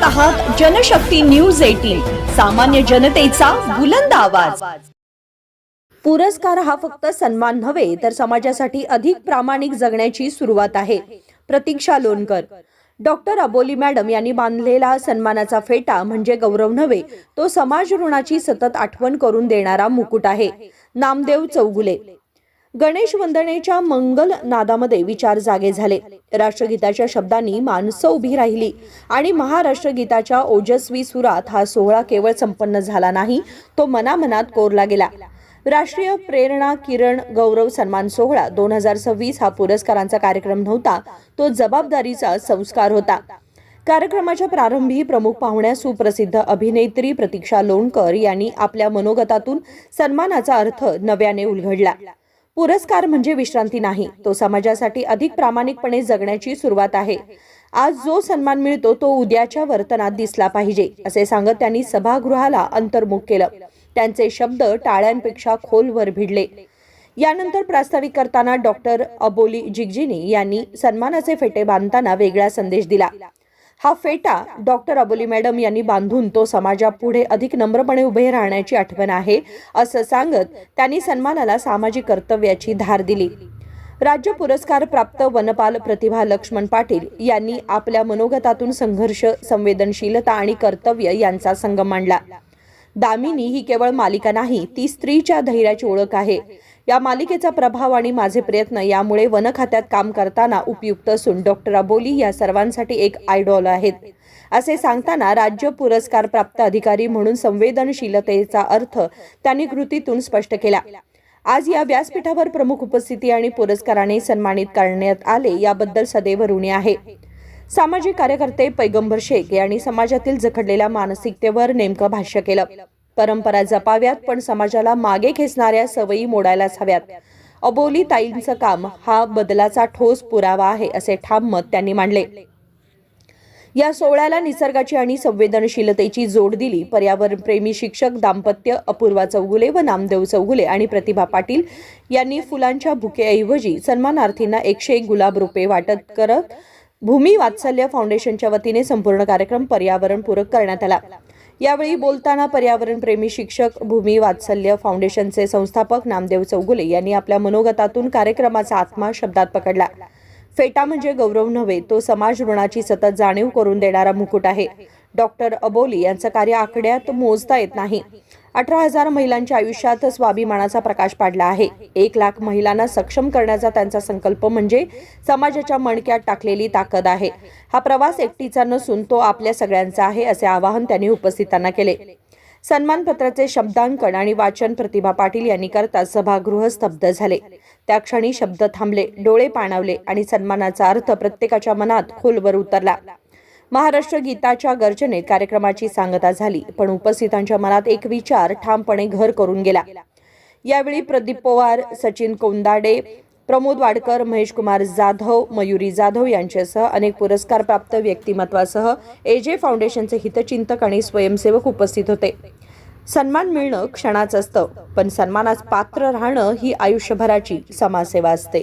पाहत आहात Janshakti news eighteen सामान्य जनतेचा बुलंद आवाज. पुरस्कार हा फक्त सन्मान नव्हे तर समाजासाठी अधिक प्रामाणिक जगण्याची सुरुवात आहे. प्रतीक्षा लोणकर. डॉक्टर अबोली मॅडम यांनी बांधलेला सन्मानाचा फेटा म्हणजे गौरव नव्हे तो समाज ऋणाची सतत आठवण करून देणारा मुकुट आहे. नामदेव चौगुले. गणेश वंदनेच्या मंगल नादामध्ये विचार जागे झाले. राष्ट्रगीताच्या शब्दांनी माणसं उभी राहिली आणि महाराष्ट्र गीताच्या ओजस्वी सुरात हा सोहळा केवळ संपन्न झाला नाही तो मनामनात कोरला गेला. राष्ट्रीय प्रेरणा किरण गौरव सन्मान सोहळा दोन हजार सव्वीस हा पुरस्कारांचा कार्यक्रम नव्हता तो जबाबदारीचा संस्कार होता. कार्यक्रमाच्या प्रारंभी प्रमुख पाहुण्या सुप्रसिद्ध अभिनेत्री प्रतीक्षा लोणकर यांनी आपल्या मनोगतातून सन्मानाचा अर्थ नव्याने उलगडला. पुरस्कार म्हणजे विश्रांती नाही. तो समाजासाठी अधिक प्रामाणिकपणे जगण्याची सुरुवात आहे. आज जो सन्मान मिळतो तो उद्याच्या वर्तनात दिसला पाहिजे असे सांगत त्यांनी सभागृहाला अंतर्मुख केलं. त्यांचे शब्द टाळ्यांपेक्षा खोलवर भिडले. यानंतर प्रास्ताविक करताना डॉक्टर अबोली जिगजिनी यांनी सन्मानाचे फेटे बांधताना वेगळा संदेश दिला. हा फेटा डॉक्टर अबोली मॅडम यांनी बांधून तो समाजापुढे अधिक नम्रपणे उभे राहण्याची आठवण आहे असं सांगत त्यांनी सन्मानाला सामाजिक कर्तव्याची धार दिली. राज्य पुरस्कार प्राप्त वनपाल प्रतिभा लक्ष्मण पाटील यांनी आपल्या मनोगतातून संघर्ष संवेदनशीलता आणि कर्तव्य यांचा संगम मांडला. दामिनी ही केवळ मालिका नाही ती स्त्रीच्या धैर्याची ओळख आहे. या मालिकेचा प्रभाव आणि माझे प्रयत्न यामुळे वन खात्यात काम करताना उपयुक्त असून डॉक्टर अबोली या सर्वांसाठी एक आयडॉल आहेत. असे सांगताना राज्य पुरस्कार प्राप्त अधिकारी म्हणून संवेदनशीलतेचा अर्थ त्यांनी कृतीतून स्पष्ट केला. आज या व्यासपीठावर प्रमुख उपस्थिती आणि पुरस्काराने सन्मानित करण्यात आले याबद्दल सदैव ऋणी आहे. सामाजिक कार्यकर्ते पैगंबर शेख यांनी समाजातील जखडलेल्या मानसिकतेवर नेमकं भाष्य केलं. परंपरा जपाव्यात पण समाजाला मागे खेचणाऱ्या सवयी मोडायलाच हव्यात. अबोली ताईंचं काम हा बदलाचा ठोस पुरावा आहे असे ठाम मत त्यांनी मांडले. या सोहळ्याला निसर्गाची आणि संवेदनशीलतेची जोड दिली. पर्यावरण प्रेमी शिक्षक दाम्पत्य अपूर्वा चौगुले व नामदेव चौगुले आणि प्रतिभा पाटील यांनी फुलांच्या भुकेऐवजी सन्मानार्थींना एकशे एक गुलाब रुपये वाटत करत भूमी वात्सल्य फाउंडेशनच्या वतीने संपूर्ण कार्यक्रम पर्यावरणपूरक करण्यात आला. यावेळी बोलताना पर्यावरणप्रेमी शिक्षक भूमी वात्सल्य फाउंडेशनचे संस्थापक नामदेव चौगुले यांनी आपल्या मनोगतातून कार्यक्रमाचा आत्मा शब्दात पकडला. फेटा म्हणजे गौरव नव्हे तो समाज ऋणाची सतत जाणीव करून देणारा मुकुट आहे. डॉक्टर अबोली यांचं कार्य आकड्यात मोजता येत नाही. अठरा हजार महिलांच्या आयुष्यात स्वाभिमानाचा प्रकाश पाडला आहे. एक लाख महिलांना सक्षम करण्याचा त्यांचा संकल्प म्हणजे समाजाच्या मणक्यात टाकलेली ताकद आहे. हा प्रवास एकटीचा नसून तो आपल्या सगळ्यांचा आहे असे आवाहन त्यांनी उपस्थितांना केले. सन्मानपत्राचे शब्दांकन आणि वाचन प्रतिभा पाटील यांनी करता सभागृह स्तब्ध झाले. त्या क्षणी शब्द थांबले डोळे पाणावले आणि सन्मानाचा अर्थ प्रत्येकाच्या मनात खोलवर उतरला. महाराष्ट्र गीताच्या गर्जनेत कार्यक्रमाची सांगता झाली पण उपस्थितांच्या मनात एक विचार ठामपणे घर करून गेला. यावेळी प्रदीप पवार सचिन कोंदाडे प्रमोद वाडकर महेश कुमार जाधव मयुरी जाधव यांच्यासह अनेक पुरस्कार प्राप्त व्यक्तिमत्वासह एजे फाउंडेशनचे हितचिंतक आणि स्वयंसेवक उपस्थित होते. सन्मान मिळणं क्षणाच असतं पण सन्मानास पात्र राहणं ही आयुष्यभराची समाजसेवा असते.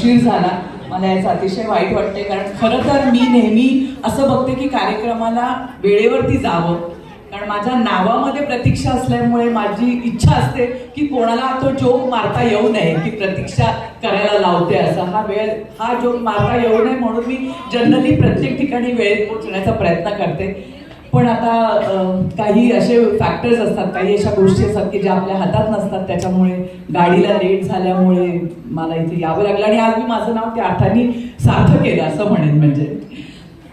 उशीर झाला. मला याचं अतिशय वाईट वाटते कारण खरं तर मी नेहमी असं बघते की कार्यक्रमाला वेळेवरती जावं. कारण माझ्या नावामध्ये प्रतीक्षा असल्यामुळे माझी इच्छा असते की कोणाला तो जोक मारता येऊ नये की प्रतीक्षा करायला लावते असा. हा वेळ हा जोक मारता येऊ नये म्हणून मी जनरली प्रत्येक ठिकाणी वेळेत पोहोचण्याचा प्रयत्न करते. पण आता काही असे फॅक्टर्स असतात काही अशा गोष्टी असतात की ज्या आपल्या हातात नसतात त्याच्यामुळे गाडीला लेट झाल्यामुळे मला इथे यावं लागलं. आणि आज मी माझं नाव त्या अर्थाने सार्थ केलं असं म्हणेन म्हणजे.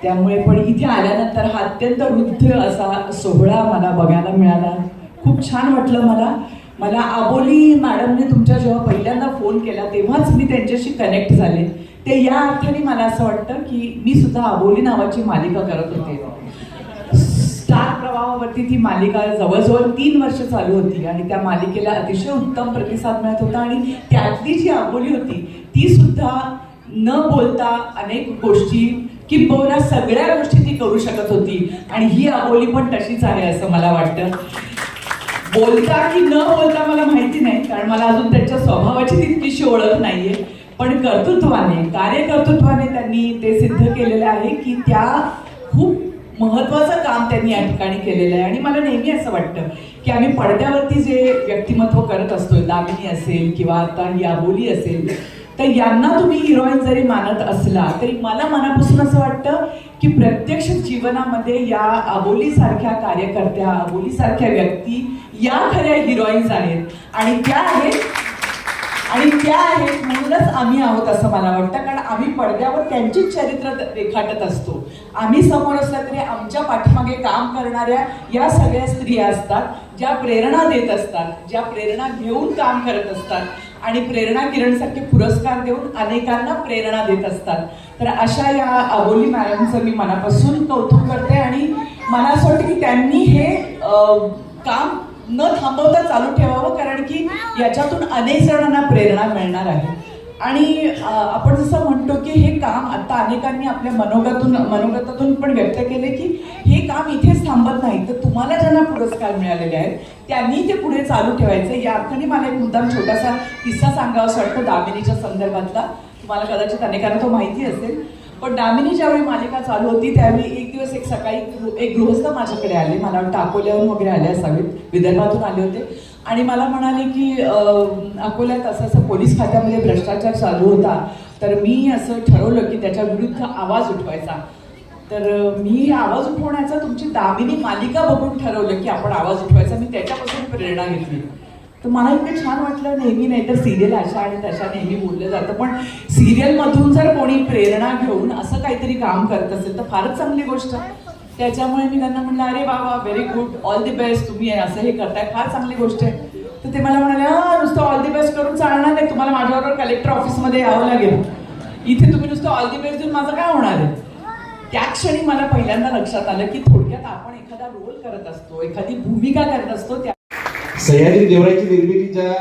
त्यामुळे पण इथे आल्यानंतर हा अत्यंत वृद्ध असा सोहळा मला बघायला मिळाला. खूप छान वाटलं मला. मला आबोली मॅडमने तुमच्या जेव्हा पहिल्यांदा फोन केला तेव्हाच मी त्यांच्याशी कनेक्ट झाले. ते या अर्थाने मला असं वाटतं की मी सुद्धा आबोली नावाची मालिका करत होते. प्रवाहावरती ती मालिका जवळजवळ तीन वर्ष चालू होती आणि त्या मालिकेला अतिशय उत्तम प्रतिसाद मिळत होता आणि त्यातली जी आबोली होती ती सुद्धा न बोलता अनेक गोष्टी किंबहुना सगळ्या गोष्टी ती करू शकत होती. आणि ही आबोली पण तशीच आहे असं मला वाटतं. बोलता की न बोलता मला माहिती नाही कारण मला अजून त्यांच्या स्वभावाची तितकीशी ओळख नाहीये. पण कर्तृत्वाने कार्यकर्तृत्वाने त्यांनी ते सिद्ध केलेलं आहे की त्या महत्वाचं काम त्यांनी या ठिकाणी केलेलं आहे. आणि मला नेहमी असं वाटतं की आम्ही पडद्यावरती जे व्यक्तिमत्व करत असतो दामिनी असेल किंवा आता ही आबोली असेल तर यांना तुम्ही हिरोईन जरी मानत असला तरी मला मनापासून असं वाटतं की प्रत्यक्ष जीवनामध्ये या आबोलीसारख्या कार्यकर्त्या आबोलीसारख्या व्यक्ती या खऱ्या हिरोईन्स आहेत. आणि त्या आहेत आणि त्या आहेत म्हणूनच आम्ही आहोत असं मला वाटतं. कारण आम्ही पडद्यावर त्यांचीच चरित्र रेखाटत असतो. आम्ही समोर असलं तरी आमच्या पाठीमागे काम करणाऱ्या या सगळ्या स्त्रिया असतात ज्या प्रेरणा देत असतात ज्या प्रेरणा घेऊन काम करत असतात. आणि प्रेरणा किरणसारखे पुरस्कार देऊन अनेकांना प्रेरणा देत असतात. तर अशा या अबोली मॅडमचं मी मनापासून कौतुक करते आणि मला असं वाटतं की त्यांनी हे काम न थांबवता चालू ठेवावं कारण की याच्यातून अनेक जणांना प्रेरणा मिळणार आहे. आणि आपण जसं म्हणतो की हे काम आता अनेकांनी आपल्या मनोगतून मनोगतातून पण व्यक्त केले की हे काम इथेच थांबत नाही. तर तुम्हाला ज्यांना पुरस्कार मिळालेले आहेत त्यांनी ते पुढे चालू ठेवायचे. या अर्थाने मला एक मुद्दाम छोटासा किस्सा सांगावा असं वाटतं दामिनीच्या संदर्भातला. तुम्हाला कदाचित अनेकांना तो माहिती असेल. पण दामिनी ज्यावेळी मालिका चालू होती त्यावेळी एक दिवस एक सकाळी एक गृहस्थ माझ्याकडे आले. मला वाटतं अकोल्याहून वगैरे आले असावेत. विदर्भातून आले होते. आणि मला म्हणाले की अकोल्यात असं असं पोलीस खात्यामध्ये भ्रष्टाचार चालू होता. तर मी असं ठरवलं की त्याच्या विरुद्ध आवाज उठवायचा. तर मी आवाज उठवण्याचा तुमची दामिनी मालिका बघून ठरवलं की आपण आवाज उठवायचा. मी त्याच्यापासून प्रेरणा घेतली. तर मला इतकं छान वाटलं नेहमी नाही तर सिरियल अशा आणि तशा नेहमी बोललं जातं. पण सिरियल मधून जर कोणी प्रेरणा घेऊन असं काहीतरी काम करत असेल तर फारच चांगली गोष्ट त्याच्यामुळे मी त्यांना म्हणलं अरे वा वा very good all the best तुम्ही असं हे करताय. फार चांगली गोष्ट आहे. तर ते मला म्हणाले "हा, नुसतं ऑल दी बेस्ट करून चालणार नाही. तुम्हाला माझ्याबरोबर कलेक्टर ऑफिसमध्ये यावं लागेल. इथे तुम्ही नुसतं ऑल दी बेस्ट देऊन माझं काय होणार आहे? त्या क्षणी मला पहिल्यांदा लक्षात आलं की थोडक्यात आपण एखादा रोल करत असतो एखादी भूमिका करत असतो त्या सह्याद्री देवळाची निर्मिती ज्या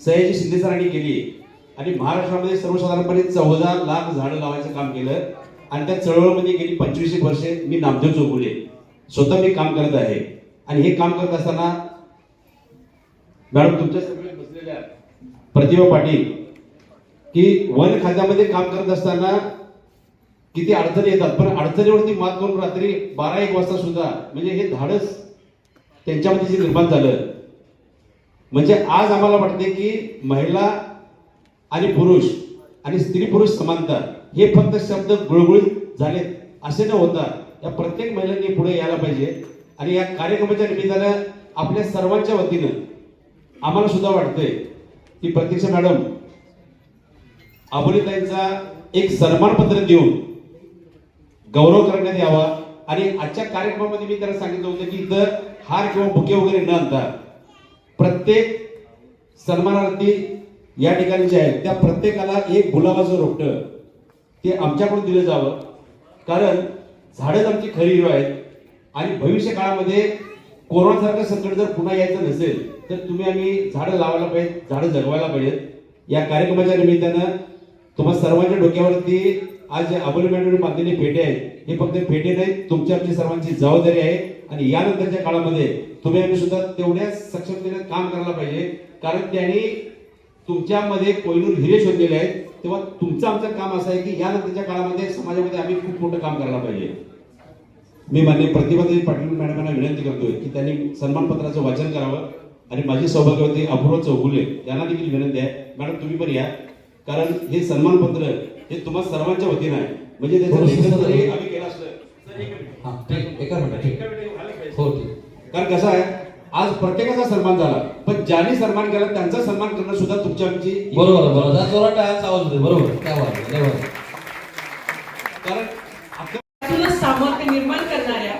सयाजी शिंदे सरांनी केली आणि महाराष्ट्रामध्ये सर्वसाधारणपणे चौदा लाख झाडं लावायचं काम केलं. आणि त्या चळवळीमध्ये गेली पंचवीस एक वर्षे मी नामदेव चौगुले. स्वतः मी काम करत आहे. आणि हे काम करत असताना मॅडम तुमच्या बसलेल्या प्रतिभा पाटील की वन खात्यामध्ये काम करत असताना किती अडचणी येतात. पण अडचणीवरती मात करून रात्री बारा एक वाजता सुद्धा म्हणजे हे धाडस त्यांच्यामध्ये जे निर्माण झालं म्हणजे आज आम्हाला वाटते की महिला आणि पुरुष आणि स्त्री पुरुष समानता हे फक्त शब्द गुळगुळीत झालेत असे न होता या प्रत्येक महिलांनी पुढे यायला पाहिजे. आणि या कार्यक्रमाच्या निमित्तानं आपल्या सर्वांच्या वतीनं आम्हाला सुद्धा वाटतंय की प्रत्यक्ष मॅडम अबोलीताईंचा एक सन्मानपत्र देऊन गौरव करण्यात यावा. आणि आजच्या कार्यक्रमामध्ये मी त्यांना सांगितलं होतं की इथं हार किंवा बुके वगैरे न आणता प्रत्येक सन्मानार्थी या ठिकाणी जे आहेत त्या प्रत्येकाला एक गुलाबाचं रोपटं ते आमच्याकडून दिलं जावं. कारण झाडंच आमची खरी हिरो आहेत आणि भविष्य काळामध्ये कोरोनासारखं संकट जर पुन्हा यायचं नसेल तर तुम्ही आम्ही झाडं लावायला पाहिजे झाडं जगवायला पाहिजेत. या कार्यक्रमाच्या निमित्तानं तुम्हा सर्वांच्या डोक्यावरती आज जे अबोली बांधलेले फेटे आहेत हे फक्त फेटे नाहीत तुमची आमची सर्वांची जबाबदारी आहे. आणि यानंतरच्या काळामध्ये तुम्ही आम्ही सुद्धा तेवढ्याच सक्षमतेने काम करायला पाहिजे. कारण त्यांनी तुमच्यामध्ये कोयनूर हिरे शोधलेले आहेत. तेव्हा तुमचं आमचं काम असं आहे की यानंतरच्या काळामध्ये समाजामध्ये आम्ही खूप मोठं काम करायला पाहिजे. मी मान्य प्रतिभाताई पाटील मॅडमांना विनंती करतोय की त्यांनी सन्मानपत्राचं वाचन करावं. आणि माझी सौभाग्यवती अपूर्व चौगुले यांना देखील विनंती आहे. मॅडम तुम्ही पण या. कारण हे सन्मानपत्र हे तुम्हा सर्वांच्या वतीनं आहे. म्हणजे त्याचं लेखन जरी आम्ही केलं असलं तर एक मिनिट. हा ठीक एका मिनिट ठीक. एका मिनिट व्हायला पाहिजे. हो ठीक. कारण कसं आहे आज प्रत्येकाचा सन्मान झाला. पण ज्यांनी सन्मान केला त्यांचा सन्मान करणं सुद्धा तुमची आमची बरोबर बरोबर. जरा जोरात टाळ्यांचा आवाज होते बरोबर. कारण सामर्थ्य निर्माण करणाऱ्या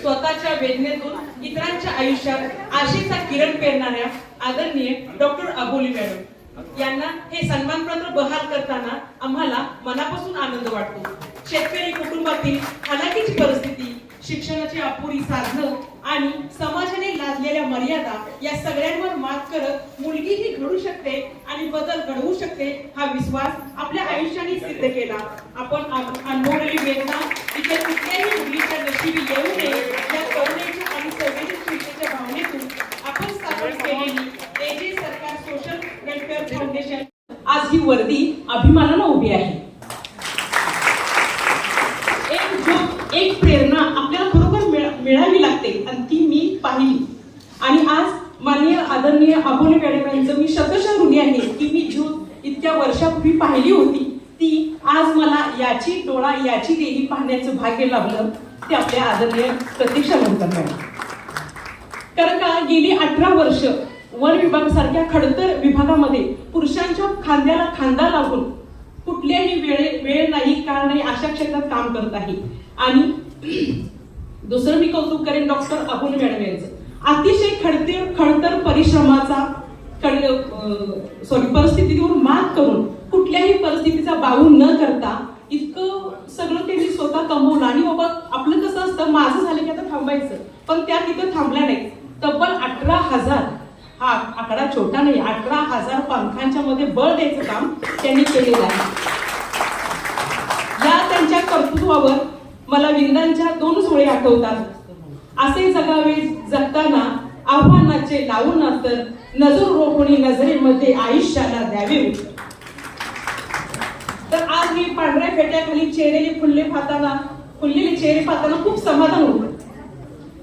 स्वतःच्या वेदनेतून इतरांच्या आयुष्यात आशेचा किरण पेरणाऱ्या आदरणीय डॉक्टर अबोली मॅडम. यांना हे सन्मानपत्र बहाल करताना आम्हाला मनापासून आनंद वाटतो. शेतकरी कुटुंबातील हालाकीची परिस्थिती शिक्षणाची अपुरी साधनं आणि समाजाने लादलेल्या मर्यादा या सगळ्यांवर मात करत मुलगी ही घडू शकते आणि बदल घडवू शकते हा विश्वास आपल्या आयुष्याने सिद्ध केला. आपण अनुभवलेली वेदना इतर कुठल्याही मुलीच्या नशिबी येऊ नये या करुणेच्या आणि संवेदनशीलतेच्या भावनेतून आपण स्थापन केलेली एजे सरकार सोशल वेलफेअर फाउंडेशन आज ही वर्दी अभिमानानं उभी आहे. एक जो एक प्रेरणा आपल्याला खरोखर मिळावी लागते आणि ती मी पाहिली. आणि आज माननीय आदरणीय अबोली मॅडम यांचं मी शतशः ऋणी आहे की मी ज्योत इतक्या वर्षापूर्वी पाहिली होती ती आज मला याची डोळा याची देही पाहण्याचं भाग्य लाभलं ते आपल्या आदरणीय प्रतीक्षा नंतर मॅडम. कारण का गेली अठरा वर्ष वन विभागासारख्या खडतर विभागामध्ये पुरुषांच्या खांद्याला खांदा लागून कुठल्याही वेळे वेळ नाही काळ नाही अशा क्षेत्रात काम करत आहे. आणि दुसरं मी कौतुक करेन डॉक्टर अबुल मॅडम यांचं. अतिशय खडतर खडतर परिश्रमाचा सॉरी परिस्थितीवर मात करून कुठल्याही परिस्थितीचा बाऊ न करता इतकं सगळं त्यांनी स्वतः कमवलं. आणि बाबा आपलं कसं असतं माझं झालं की आता थांबायचं. पण त्या तिथं थांबल्या नाही. तब्बल अठरा हजार हा आकडा छोटा नाही अठरा हजार पंखांच्या मध्ये बळ द्यायचं काम त्यांनी केलेलं आहे. या त्यांच्या कर्तृत्वावर मला विंदांच्या दोन सोळे आठवतात. असे जगावे जगताना आव्हानाचे लावून तर नजर रोखणी नजरेमध्ये आयुष्याला द्यावे. तर आज मी पांढऱ्या फेट्याखाली चेहरेले फुलले पाहताना फुललेले चेहरे पाहताना खूप समाधान होतं.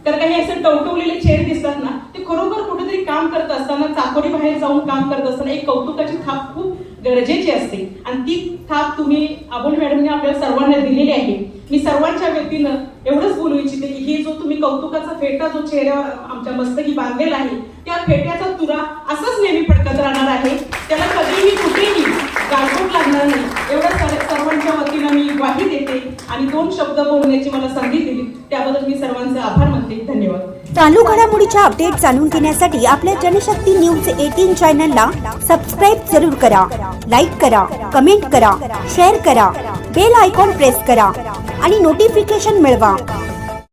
तर काही असे टवटवलेले चेहरे दिसतात ना खरोखर कुठेतरी काम करत असताना चाकोरी बाहेर जाऊन काम करत असताना एक कौतुकाची थाप खूप गरजेची असते. आणि ती थाप तुम्ही अबोल मॅडमने आपल्या सर्वांना दिलेली आहे. मी सर्वांच्या व्यक्तीनं एवढंच बोलू इच्छिते की हे जो तुम्ही कौतुकाचा फेटा जो चेहऱ्यावर आमच्या मस्तकी बांधलेला आहे त्या फेट्याचा तुरा असाच नेहमी फडकत राहणार आहे. त्याला कधीही कुठेही गालबोट लागणार नाही. एवढं सर्व- सर्वांच्या वतीनं मी ग्वाही देते आणि दोन शब्द बोलण्याची मला संधी दिली. त्याबद्दल मी सर्वांचे आभार मानते. धन्यवाद. चालू घडामोडीच्या अपडेट जाणून घेण्यासाठी आपल्या जनशक्ती न्यूज एटीन चॅनलला सबस्क्राईब जरूर करा. लाईक करा कमेंट करा शेअर करा बेल आयकॉन प्रेस करा आणि नोटिफिकेशन मिळवा.